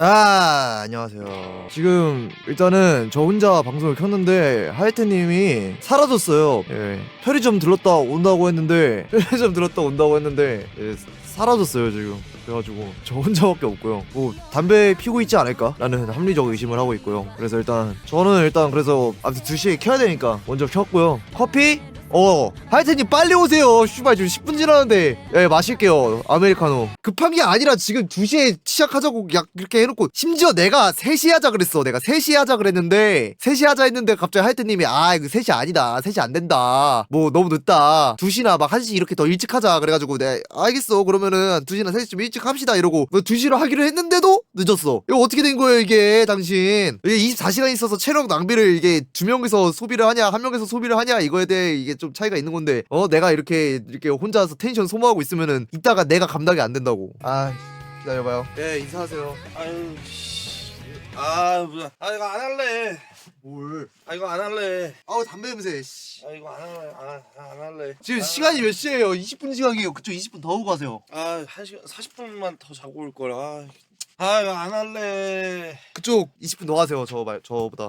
아 안녕하세요. 지금 일단은 저 혼자 방송을 켰는데 하이트님이 사라졌어요. 예. 편의점 들렀다 온다고 했는데 편의점 들렀다 온다고 했는데 예, 사라졌어요 지금. 그래가지고 저 혼자밖에 없고요. 뭐 담배 피고 있지 않을까 라는 합리적 의심을 하고 있고요. 그래서 일단 저는 일단 그래서 아무튼 2시에 켜야 되니까 먼저 켰고요. 커피? 어 하여튼님 빨리 오세요. 슈발 지금 10분 지났는데. 예 마실게요 아메리카노. 급한 게 아니라 지금 2시에 시작하자고 약 이렇게 해놓고 심지어 내가 3시에 하자 그랬어. 내가 3시에 하자 그랬는데 3시에 하자 했는데 갑자기 하여튼님이 아 이거 3시 아니다. 3시 안 된다. 뭐 너무 늦다. 2시나 막 1시 이렇게 더 일찍 하자. 그래가지고 내가 알겠어. 그러면은 2시나 3시쯤 일찍 합시다 이러고 뭐 2시로 하기로 했는데도 늦었어. 이거 어떻게 된 거예요 이게 당신? 이게 24시간 있어서 체력 낭비를 이게 두 명이서 소비를 하냐 한 명에서 소비를 하냐 이거에 대해 이게 좀 차이가 있는 건데 어 내가 이렇게 이렇게 혼자서 텐션 소모하고 있으면은 이따가 내가 감당이 안 된다고. 아 기다려봐요. 네 인사하세요. 아유 씨. 아 뭐야 아 이거 안 할래. 뭘? 아 이거 안 할래. 아우 담배 냄새 씨. 아 이거 안 할래. 안, 안 할래. 지금 아, 시간이 몇 시예요? 20분 시간이에요. 그쪽 20분 더 오고 가세요. 아 1시간 40분만 더 자고 올 걸 아, 아 이거 안 할래. 그쪽 20분 더 하세요. 저 말 저보다